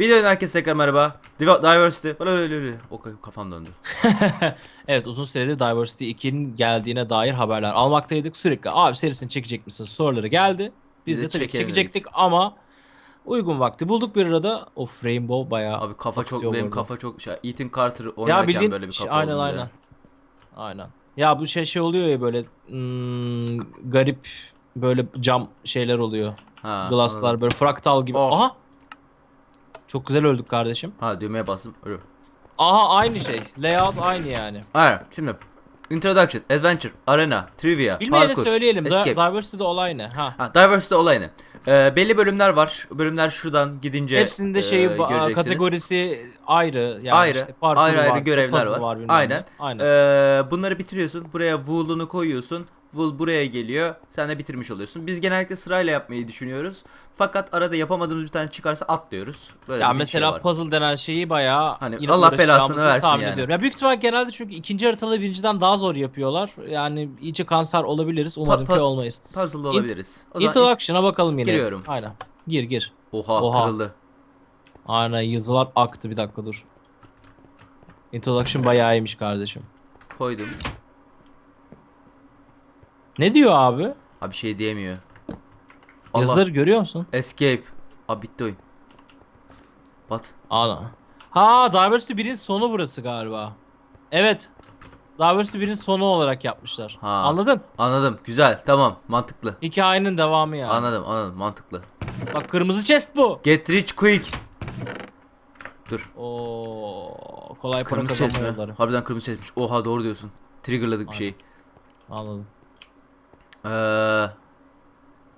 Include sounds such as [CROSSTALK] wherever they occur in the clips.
Videodan herkese tekrar merhaba. Div- Diversity. Blablabla. O kafam döndü. [LAUGHS] Evet uzun süredir Diversity 2'nin geldiğine dair haberler almaktaydık. Sürekli abi serisini çekecek misin soruları geldi. Biz, Biz de de tabii çekecektik ama uygun vakti bulduk bir arada. Of Rainbow bayağı Abi kafa çok benim bu arada. kafa çok şey. Ethan Carter Ya oynarken bildiğin böyle bir kafa aynen ya. aynen. Aynen. Ya bu şey şey oluyor ya böyle hmm, garip böyle cam şeyler oluyor. Ha, Glasslar anladım. böyle fraktal gibi. Oh. Aha. Çok güzel öldük kardeşim. Ha düğmeye bastım. Ölü. Aha aynı şey. Layout aynı yani. Aynen. Şimdi Introduction, Adventure, Arena, Trivia, Bilmeyene Parkour, söyleyelim. Escape. Diversity'de olay ne? Ha. Ha, Diversity olay ne? Ee, belli bölümler var. Bölümler şuradan gidince Hepsinde şeyi e, ba- göreceksiniz. kategorisi ayrı yani Ayrı, işte parkur ayrı ayrı var, görevler var. bilmem Aynen. ne. Aynen. Ee, bunları bitiriyorsun. Buraya wool'unu koyuyorsun. Wool buraya geliyor. Sen de bitirmiş oluyorsun. Biz genellikle sırayla yapmayı düşünüyoruz. Fakat arada yapamadığımız bir tane çıkarsa atlıyoruz. Böyle ya bir mesela şey var. puzzle denen şeyi bayağı Hani yine Allah belasını versin tahmin yani. ediyorum. Ya büyük ihtimal genelde çünkü ikinci haritalı birinciden daha zor yapıyorlar. Yani iyice kanser olabiliriz. Umarım Pa- ki pa- olmayız. Puzzle olabiliriz. O Introduction'a bakalım yine. Giriyorum. Aynen. Gir gir. Oha, Oha. kırıldı. Aynen yazılar aktı bir dakika dur. Introduction bayağı iyiymiş kardeşim. Koydum. Ne diyor abi? Abi şey diyemiyor. Allah. Yazıları görüyor musun? Escape. Abi bitti oyun. What? Ana. Ha Diversity 1'in sonu burası galiba. Evet. Diversity 1'in sonu olarak yapmışlar. Ha. Anladın? Anladım. Güzel. Tamam. Mantıklı. Hikayenin devamı yani. Anladım. Anladım. Mantıklı. Bak kırmızı chest bu. Get rich quick. Dur. Oo, kolay para Kırmızı chest kazanma yolları. Harbiden kırmızı chestmiş. Oha doğru diyorsun. Triggerladık bir şeyi. Anladım. Ee,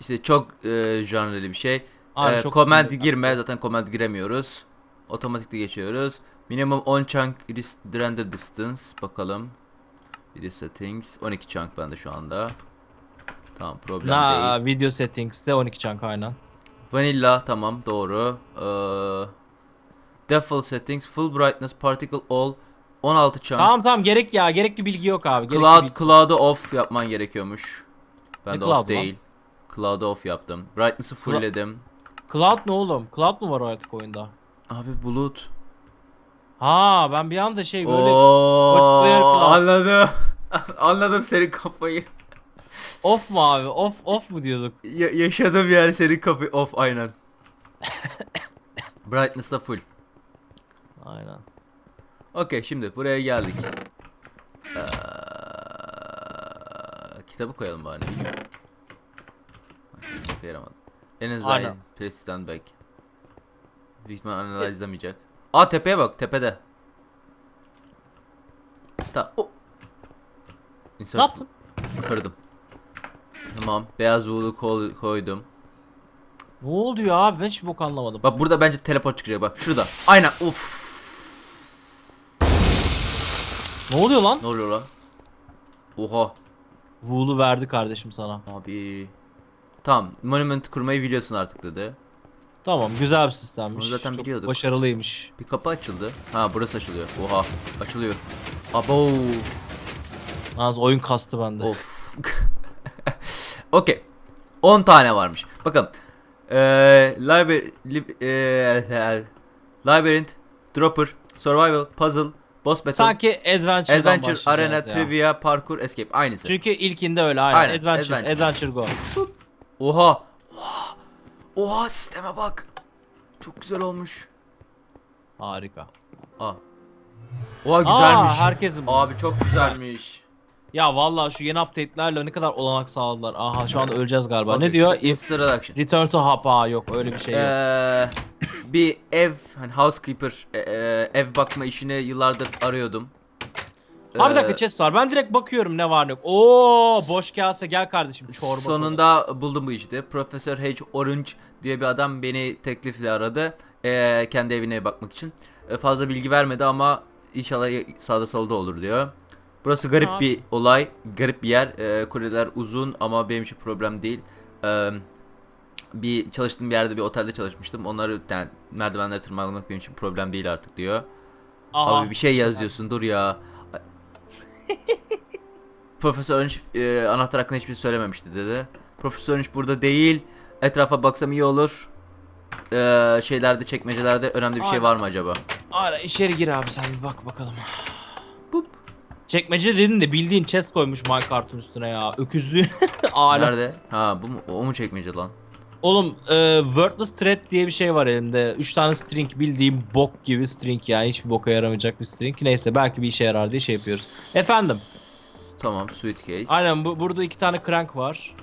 işte çok e, janreli bir şey. Abi Ee, çok command iyi. girme. Zaten command giremiyoruz. Otomatikli geçiyoruz. Minimum 10 chunk render distance. Bakalım. Video settings. 12 chunk bende şu anda. Tamam problem değil. Na, video settings'te 12 chunk aynen. Vanilla tamam doğru. Ee, default settings full brightness particle all 16 chunk. Tamam tamam gerek ya gerekli bilgi yok abi. Gerekli Cloud bilgi- cloud'u off yapman gerekiyormuş. Ben Ne de cloud off lan? değil. Cloud'u off yaptım. Brightness'ı fullledim. Cloud ne oğlum? Cloud mu var artık oyunda? Abi bulut. Ha ben bir anda şey böyle Oo, cloud. anladım. [LAUGHS] anladım senin kafayı. off mu abi? Off off mu diyorduk? Ya- yaşadım yani senin kafayı. Off aynen. [LAUGHS] Brightness da full. Aynen. Okey şimdi buraya geldik. Ee, kitabı koyalım bari. bilmiyorum. Çok yaramadı. En azından Aynen. please stand back. Büyük ihtimal analizelemeyecek. Aa tepeye bak tepede. Ta o. Ne yaptın? Kırdım. Tamam. Beyaz wool'u koy- koydum. Ne oluyor abi? Ben hiçbir bok anlamadım. Bak burada bence teleport çıkacak bak. Şurada. Aynen. Uf. Ne oluyor lan? Ne oluyor lan? Oha. Wool'u verdi kardeşim sana. Abi. Tamam. Monument kurmayı biliyorsun artık dedi. Tamam güzel bir sistemmiş. Onu zaten Çok biliyorduk. Başarılıymış. Bir kapı açıldı. Ha burası açılıyor. Oha. Açılıyor. Abo. Yalnız oyun kastı bende. Of. [LAUGHS] Okey. 10 tane varmış. Bakın. Ee, library, lib, ee, Labyrinth, Dropper, Survival, Puzzle, Boss Battle, Sanki Adventure'dan Adventure, Arena, ya. Trivia, Parkour, Escape. Aynısı. Çünkü ilkinde öyle aynen. Aynen, Adventure, Adventure. Adventure, Go. Oha. Oha. Oha sisteme bak. Çok güzel olmuş. Harika. Aa. Oha güzelmiş. Aa, herkesin. Abi çok güzelmiş. Ya vallahi şu yeni update'lerle ne kadar olanak sağladılar. Aha şu anda öleceğiz galiba. Okey, Ne diyor? If Introduction. return to hub. Aa yok öyle bir şey yok. Ee, bir ev hani housekeeper e, e, ev bakma işini yıllardır arıyordum. Abi bir Ee, dakika chest var. Ben direkt bakıyorum ne var ne yok. Oo boş kase gel kardeşim çorba. Sonunda buldum bu işte. Profesör H. Orange diye bir adam beni teklifle aradı. Ee, kendi evine bakmak için. Ee, fazla bilgi vermedi ama inşallah sağda solda olur diyor. Burası garip Abi. bir olay. Garip bir yer. Ee, kuleler uzun ama benim için problem değil. Ee, bir çalıştığım bir yerde bir otelde çalışmıştım. Onları yani merdivenleri tırmanmak benim için problem değil artık diyor. Aha. Abi bir şey yazıyorsun dur ya. [LAUGHS] Profesör Orange e, anahtar hakkında hiçbir şey söylememişti dedi. Profesör Orange burada değil. Etrafa baksam iyi olur. e, şeylerde çekmecelerde önemli bir şey Aynen. var mı acaba? Aynen içeri gir abi sen bir bak bakalım. Çekmece dedin de bildiğin chest koymuş minecart'ın üstüne ya. Öküzlüğün [LAUGHS] alet. Nerede? Ha bu mu? O mu çekmece lan? Oğlum e, wordless thread diye bir şey var elimde. 3 tane string bildiğim bok gibi string yani hiçbir boka yaramayacak bir string. Neyse belki bir işe yarar diye şey yapıyoruz. Efendim. Tamam sweet case. Aynen bu, burada iki tane crank var.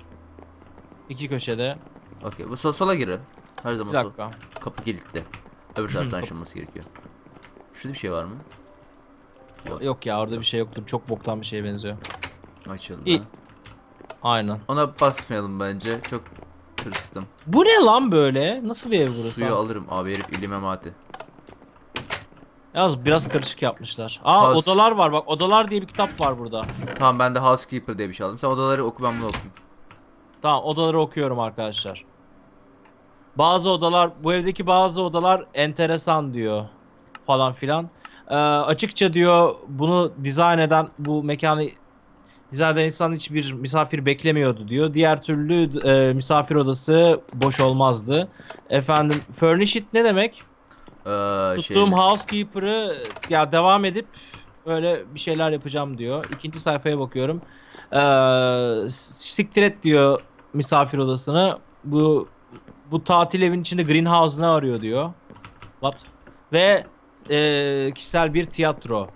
İki köşede. Okey bu sol sola girin. Her zaman Bir sol. Kapı kilitli. Öbür [CLEARS THROAT] taraftan açılması gerekiyor. Şurada bir şey var mı? Yok ya orada bir şey yoktur. Çok boktan bir şeye benziyor. Açıldı. İyi. Aynen. Ona basmayalım bence. Çok tırstım. Bu ne lan böyle? Nasıl bir ev burası? Suyu abi? alırım abi herif ilim emati. Yalnız biraz karışık yapmışlar. Aa House- odalar var bak. Odalar diye bir kitap var burada. Tamam ben de housekeeper diye bir şey aldım. Sen odaları oku ben bunu okuyayım. Tamam odaları okuyorum arkadaşlar. Bazı odalar bu evdeki bazı odalar enteresan diyor falan filan. Ee, açıkça diyor bunu dizayn eden bu mekanı dizayn eden insan hiçbir misafir beklemiyordu diyor. Diğer türlü e, misafir odası boş olmazdı. Efendim furnish it ne demek? Ee, Tuttuğum şeyle- housekeeper'ı ya devam edip öyle bir şeyler yapacağım diyor. İkinci sayfaya bakıyorum. Ee, siktir et diyor misafir odasını. Bu bu tatil evin içinde greenhouse'ını arıyor diyor. What? Ve e, kişisel bir tiyatro.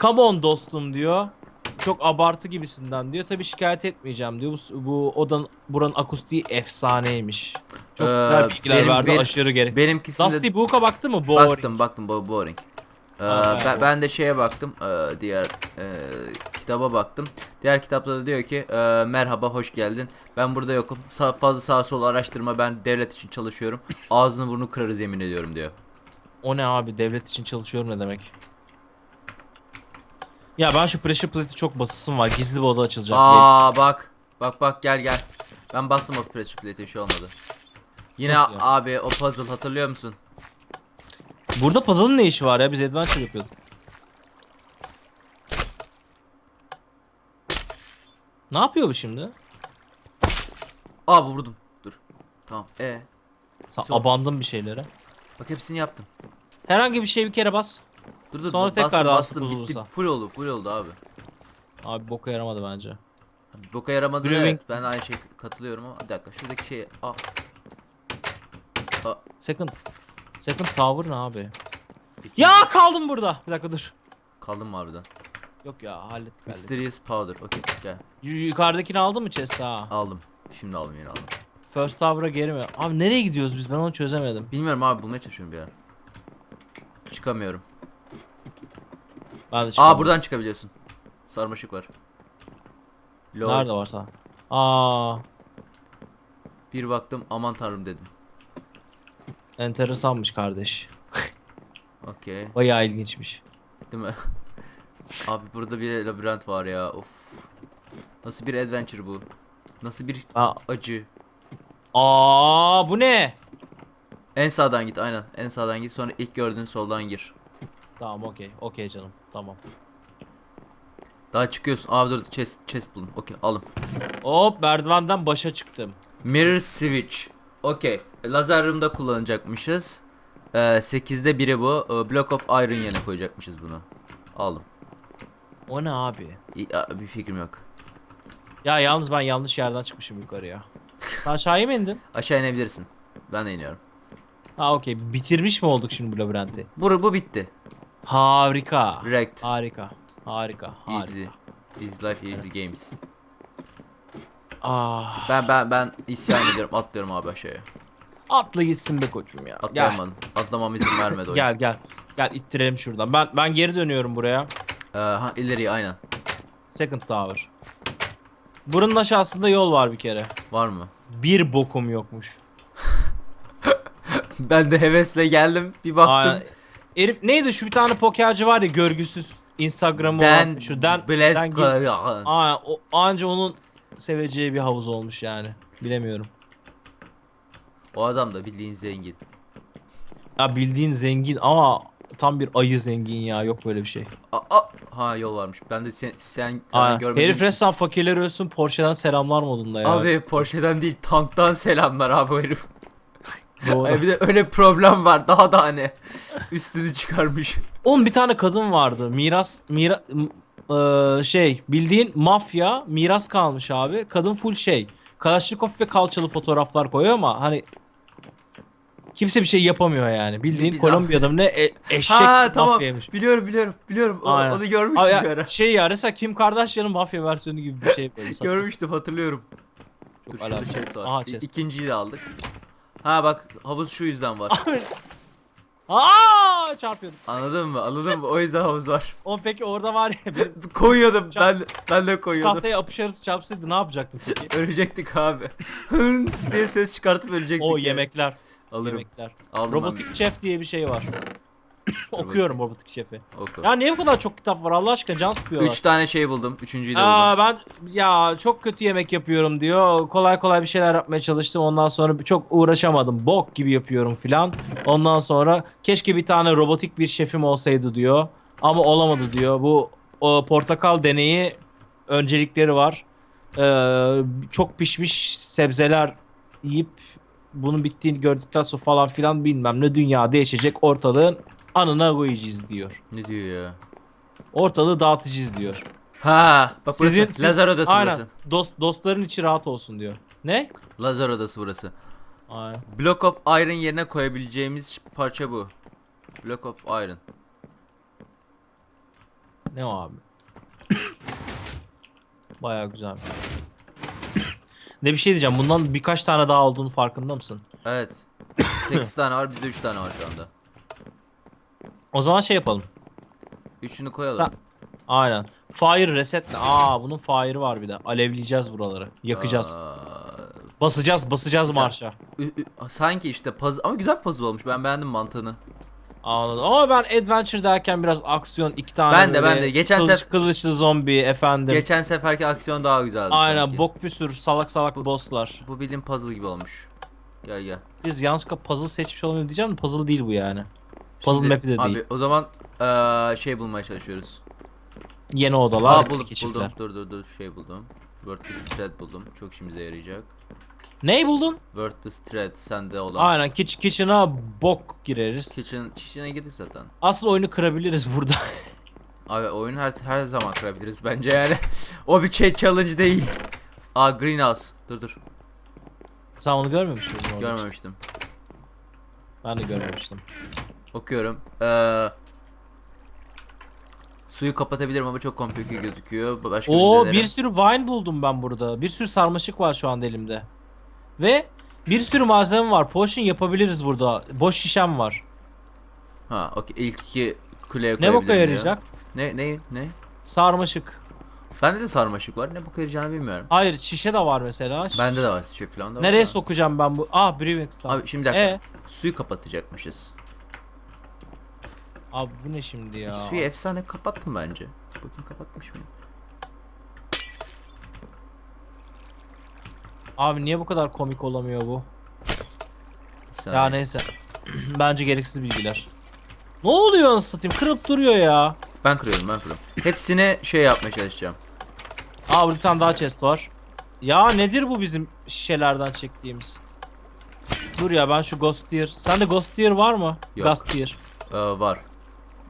Come on dostum diyor. Çok abartı gibisinden diyor. Tabii şikayet etmeyeceğim diyor. Bu, bu odanın buranın akustiği efsaneymiş. Çok Ee, güzel bilgiler benim- verdi. benim- aşırı gerek. Benimkisinde Dusty Book'a baktı mı? Boring. baktım baktım bo boring. Ee, Ha, ben, ben de şeye baktım ee, diğer ee, kitaba baktım. Diğer kitapta da diyor ki ee, merhaba hoş geldin. Ben burada yokum. Sağ, fazla sağ sol araştırma ben devlet için çalışıyorum. Ağzını burnunu kırarız yemin ediyorum diyor. O ne abi? Devlet için çalışıyorum ne demek? Ya ben şu pressure plate'i çok basısım var. Gizli bir oda açılacak. Aa bak. Bak bak gel gel. Ben bastım o pressure plate'e bir şey olmadı. Yine Nasıl ya? abi o puzzle hatırlıyor musun? Burada puzzle'ın ne işi var ya? Biz adventure yapıyorduk. Ne yapıyor bu şimdi? Aa vurdum. Dur. Tamam. E. Sen Sol. abandın bir şeylere. Bak hepsini yaptım. Herhangi bir şey bir kere bas. Dur dur. Sonra bastım, tekrar bastım. sık Bitti. Full oldu. Full oldu abi. Abi boka yaramadı bence. Boka yaramadı Brewing- evet. Ben aynı şey katılıyorum ama bir dakika şuradaki şey ah Second. Second tower ne abi? iki- Ya kaldım burada. Bir dakika dur. kaldım mı harbiden? Yok ya hallettik. hallettik. Mysterious powder. Okey gel. Yu- Yukarıdakini aldın mı chest ha? Aldım. Şimdi aldım yeni aldım. First tower'a geri mi? Abi nereye gidiyoruz biz? Ben onu çözemedim. Bilmiyorum abi bulmaya çalışıyorum bir ara. Çıkamıyorum. Ben de Aa çıkamadım. buradan çıkabiliyorsun. Sarmaşık var. Lol. Nerede varsa. Aa, Bir baktım aman tanrım dedim. enteresanmış kardeş. [LAUGHS] Okey. Bayağı ilginçmiş. Değil mi? [LAUGHS] abi burada bir labirent var ya. Of. Nasıl bir adventure bu? Nasıl bir Aa, acı? Aa bu ne? En sağdan git aynen. En sağdan git sonra ilk gördüğün soldan gir. Tamam okey. Okey canım. Tamam. Daha çıkıyorsun. Aa dur chest, chest bulun. Okey alın. Hop merdivenden başa çıktım. Mirror switch. Okey. Lazer room'da kullanacakmışız. Ee, 8'de biri bu. Ee, Block of iron yerine koyacakmışız bunu. Aldım. O ne abi? İyi, bir fikrim yok. Ya yalnız ben yanlış yerden çıkmışım yukarıya. Aşağıya mı indin? Aşağı inebilirsin. Ben de iniyorum. Ha okey. Bitirmiş mi olduk şimdi bu labirenti? Bu, bu bitti. Harika. Wrecked. Harika. Harika. Harika. Easy. Easy life, easy games. Ah. Ben ben ben isyan ediyorum. Atlıyorum abi aşağıya. Atla gitsin be koçum ya. Atlayamadım. Atlamam izin vermedi oyun. Gel gel. Gel ittirelim şuradan. Ben ben geri dönüyorum buraya. Ee, ha ileriye aynen. Second tower. Buranın aşağısında yol var bir kere. Var mı? Bir bokum yokmuş. [LAUGHS] Ben de hevesle geldim. Bir baktım. Aa, herif neydi şu bir tane pokerci var ya görgüsüz Instagram'ı Ben olan şu den Blasko. gir- Aa, o, anca onun seveceği bir havuz olmuş yani. Bilemiyorum. O adam da bildiğin zengin. Ya bildiğin zengin ama tam bir ayı zengin ya yok böyle bir şey. Aa, aa. Ha yol varmış. Ben de sen sen Aa, sen görmedim. herif resmen fakirler ölsün Porsche'den selamlar modunda ya. Abi Porsche'den değil tanktan selamlar abi o herif. [LAUGHS] Doğru. Bir de öyle problem var. Daha da hani üstünü çıkarmış. Oğlum bir tane kadın vardı. Miras mira eee, şey bildiğin mafya miras kalmış abi. Kadın full şey. Kalaşnikov ve kalçalı fotoğraflar koyuyor ama hani kimse bir şey yapamıyor yani. Bildiğin Biz- Kolombiya'da mı ne e- eşek ha tamam. mafyaymış. Biliyorum biliyorum biliyorum. O- Aynen. onu görmüştüm Abi bir ya, ara. şey ya mesela Kim Kardashian'ın mafya versiyonu gibi bir şey böyle. [LAUGHS] Görmüştüm hatırlıyorum. Çok Dur, şurada alakasız. chest var. Aha, İ- chest. İkinciyi de aldık. Ha bak havuz şu yüzden var. Aa çarpıyordum. Anladın mı? Anladın mı? O yüzden havuz var. Oğlum peki orada var ya benim [LAUGHS] Koyuyordum. Çap- Ben ben de koyuyordum. tahtaya apış arası çarpsaydı ne yapacaktın peki? [LAUGHS] Ölecektik abi. Hıns diye ses çıkartıp ölecektik. o yani. yemekler. Alırım. Yemekler. Aldım Robotik şef diye bir şey var. [LAUGHS] Okuyorum robotik ben. Oku. Ya niye bu kadar çok kitap var Allah aşkına can sıkıyorlar. Üç tane şey buldum. Üçüncüyü de Aa buldum. ben ya çok kötü yemek yapıyorum diyor. Kolay kolay bir şeyler yapmaya çalıştım. Ondan sonra çok uğraşamadım. Bok gibi yapıyorum filan. Ondan sonra keşke bir tane robotik bir şefim olsaydı diyor. Ama olamadı diyor. Bu o portakal deneyi öncelikleri var. Ee, çok pişmiş sebzeler yiyip bunun bittiğini gördükten sonra falan filan bilmem ne dünya değişecek ortalığın anına koyacağız diyor. Ne diyor ya? Ortalığı dağıtacağız diyor. Ha, bak burası. Sizin- siz- Lazer odası Aynen. burası. Dost, dostların içi rahat olsun diyor. Ne? Lazer odası burası. Aynen. Block of Iron yerine koyabileceğimiz parça bu. Block of Iron. Ne o abi? [COUGHS] Baya güzel. Ne bir şey diyeceğim. Bundan birkaç tane daha olduğunu farkında mısın? Evet. [COUGHS] 8 tane var, bizde 3 tane var şu anda. O zaman şey yapalım. Üçünü koyalım. Sen- Aynen. Fire reset ne? Aa bunun fire'ı var bir de. Alevleyeceğiz buraları. Yakacağız. Aa, Basacağız, basacağız Güzel. marşa. ü- ü- sanki işte puzzle ama güzel puzzle olmuş. Ben beğendim mantığını. Anladım. Ama ben adventure derken biraz aksiyon iki tane Ben de, böyle ben de. Geçen kılıç, sef- kılıçlı zombi efendim. Geçen seferki aksiyon daha güzeldi. Aynen sanki. bok bir sürü salak salak bosslar. Bu bildiğin puzzle gibi olmuş. Gel gel. Biz yanlışlıkla puzzle seçmiş olabilir diyeceğim de puzzle değil bu yani. Puzzle Şimdi, map'i de değil. Abi o zaman eee, şey bulmaya çalışıyoruz. Yeni odalar, Aa buldum, keşifler. buldum. Dur dur dur şey buldum. Wordless thread buldum. Çok işimize yarayacak. Neyi buldun? Wordless thread sende olan. Aynen kitch, kitchen'a bok gireriz. Kitchen, kitchen'a girdik zaten. Asıl oyunu kırabiliriz burada. [LAUGHS] Abi oyun her her zaman kırabiliriz bence yani. [LAUGHS] o bir şey challenge değil. Aa greenhouse. Dur dur. Sen onu görmemiş miydin orada? Görmemiştim. Ben de görmemiştim. Okuyorum. Ee, suyu kapatabilirim ama çok komplike gözüküyor. Başka Oo bir denerim. sürü wine buldum ben burada. Bir sürü sarmaşık var şu anda elimde. Ve bir sürü malzeme var. Potion yapabiliriz burada. Boş şişem var. Ha, okey. İlk iki kuleye Ne koyabilirim boka diyor. yarayacak? Ne ne ne? Sarmaşık. Bende de sarmaşık var. Ne boka yarayacağını bilmiyorum. Hayır şişe de var mesela. Bende de var şey falan da var. Nereye da. sokacağım ben bu? Ah brewing. Abi şimdi bir dakika. E? Suyu kapatacakmışız. Abi bu ne şimdi ya? Suyu efsane kapattım bence. Bakayım kapatmış mıyım? Abi niye bu kadar komik olamıyor bu? Saniye. Ya neyse. [CLEARS THROAT] Bence gereksiz bilgiler. Ne oluyor anasını satayım? Kırıp duruyor ya. Ben kırıyorum ben kırıyorum. Hepsini şey yapmaya çalışacağım. Aa bir tane daha chest var. Ya nedir bu bizim şişelerden çektiğimiz? Dur ya ben şu Ghost Tier. Sende Ghost Tier var mı? Yok. Ghost Tier. Ee, var.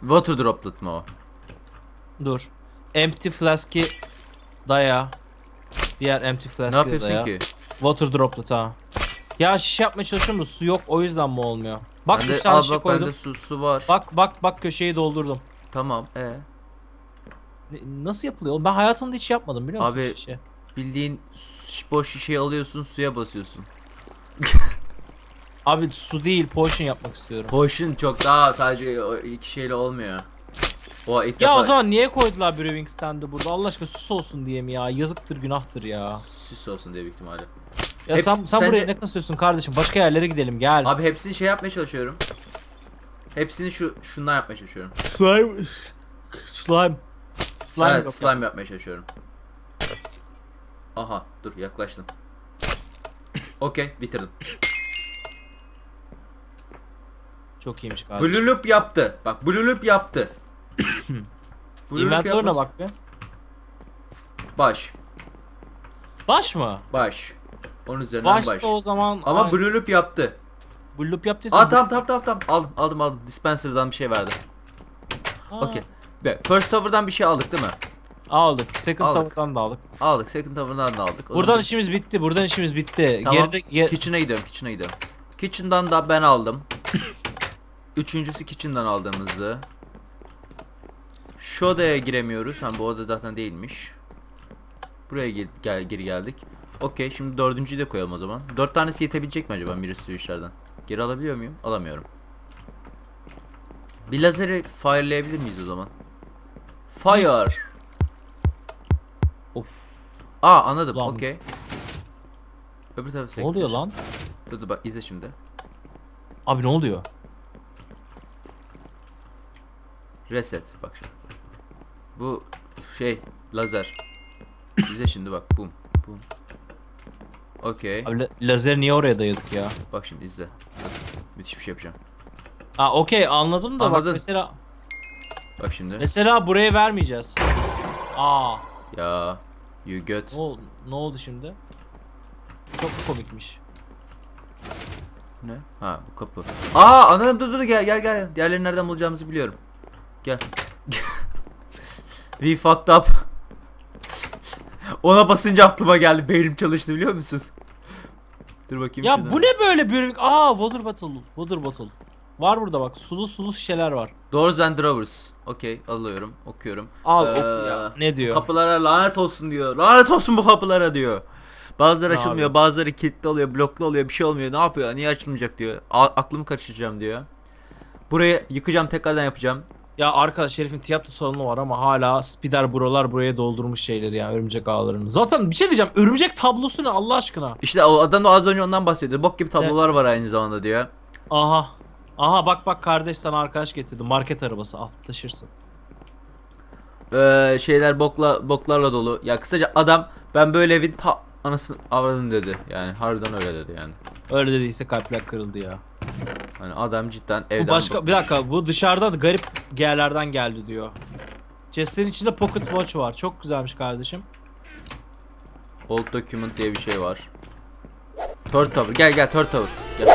Water droplet mı o? Dur. Empty Flask'i daya. Diğer Empty Ne Flask'i yapıyorsun ki? Water Droplet ha. Ya şişe yapmaya çalışıyorum da su yok o yüzden mi olmuyor? Bak Bende- 3 tane al şişe bak koydum. bende su, su var. Bak bak bak köşeyi doldurdum. Tamam. E Ne- Nasıl yapılıyor? oğlum? Ben hayatımda hiç yapmadım biliyor musun Abi- şişe? bildiğin boş şişeyi alıyorsun suya basıyorsun. Abi su değil potion yapmak istiyorum. Potion çok daha sadece iki şeyle olmuyor. O ilk Ya defa o zaman niye koydular brewing stand'ı burada? Allah aşkına sus olsun diye mi ya? Yazıktır günahtır ya. süs olsun diye büyük ihtimalle. Ya Hepsi- sen sen sence- buraya ne kasıyorsun kardeşim? Başka yerlere gidelim gel. Abi hepsini şey yapmaya çalışıyorum. Hepsini şu şundan yapmaya çalışıyorum. Slime slime slime evet, yok slime ya. yapmaya çalışıyorum. Aha, dur yaklaştım. Okey, bitirdim. Çok iyiymiş kardeşim. Blue loop yaptı. Bak Blue loop yaptı. [COUGHS] Blue yapması- bak be. Baş. Baş mı? Baş. Onun üzerinden baş. Başsa o zaman Ama Ay, Blue loop yaptı. Bu loop yaptıysan. Aa tamam tamam tamam tamam. Aldım aldım aldım. Dispenser'dan bir şey verdi. Aa, Okey. Be, First Tower'dan bir şey aldık değil mi? Aldık. Second Aldık. Tower'dan da aldık. Aldık. Second Tower'dan da aldık. O Buradan zaman- işimiz bitti. Buradan işimiz bitti. Tamam. Geride ge- Kitchen'a gidiyorum, kitchen'a gidiyorum. Kitchen'dan da ben aldım. [COUGHS] Üçüncüsü kitchen'dan aldığımızdı. Şu odaya giremiyoruz. Ha bu oda zaten değilmiş. Buraya gel, gel- geri geldik. Okey şimdi dördüncüyü de koyalım o zaman. Dört tanesi yetebilecek mi acaba Mirror Switch'lerden? Geri alabiliyor muyum? Alamıyorum. Bir lazeri firelayabilir miyiz o zaman? Fire. Of. Aa anladım. Lan. Okey. Öbür tarafı Ne oluyor sektir. lan? Dur dur bak izle şimdi. Abi ne oluyor? Reset bak şimdi. Bu şey lazer. İzle şimdi bak bum bum. Okey. Abi la- lazer niye oraya dayadık ya? Bak şimdi izle. Dur. Müthiş bir şey yapacağım. Aa okey anladım da bak Anladın. mesela Bak şimdi. mesela buraya vermeyeceğiz. Aa Ya you get. ne oldu, ne oldu şimdi? Çok komikmiş. Ne? Ha bu kapı. Aa anladım dur dur gel gel gel. Diğerlerini nereden bulacağımızı biliyorum. Gel. [LAUGHS] We fucked up. Ona basınca aklıma geldi. Beynim çalıştı biliyor musun? Dur bakayım Ya şuradan. bu ne böyle bir Aa water bottle. Water bottle. Var burada bak sulu sulu şişeler var. Doors and drawers. Okey alıyorum okuyorum. Al Ee, oku ya. Ne diyor? Kapılara lanet olsun diyor. Lanet olsun bu kapılara diyor. Bazıları Ne açılmıyor, abi? bazıları kilitli oluyor, bloklu oluyor, bir şey olmuyor. Ne yapıyor? Niye açılmayacak diyor. A- aklımı karıştıracağım diyor. Burayı yıkacağım, tekrardan yapacağım. Ya arkadaş herifin tiyatro salonu var ama hala spider brolar buraya doldurmuş şeyleri yani örümcek ağlarını. Zaten bir şey diyeceğim örümcek tablosu ne Allah aşkına? İşte o adam da az önce ondan bahsediyor. Bok gibi tablolar var aynı zamanda diyor. Aha. Aha bak bak kardeş sana arkadaş getirdi. Market arabası al taşırsın. Ee, şeyler bokla boklarla dolu. Ya kısaca adam ben böyle evin ta anasını avradın dedi. Yani harbiden öyle dedi yani. Öyle dediyse kalpler kırıldı ya. Hani adam cidden evden Bu başka bok- bir dakika bu dışarıda da garip yerlerden geldi diyor. Chest'in içinde pocket watch var. Çok güzelmiş kardeşim. Old document diye bir şey var. Third tower. Gel gel third tower. Gel.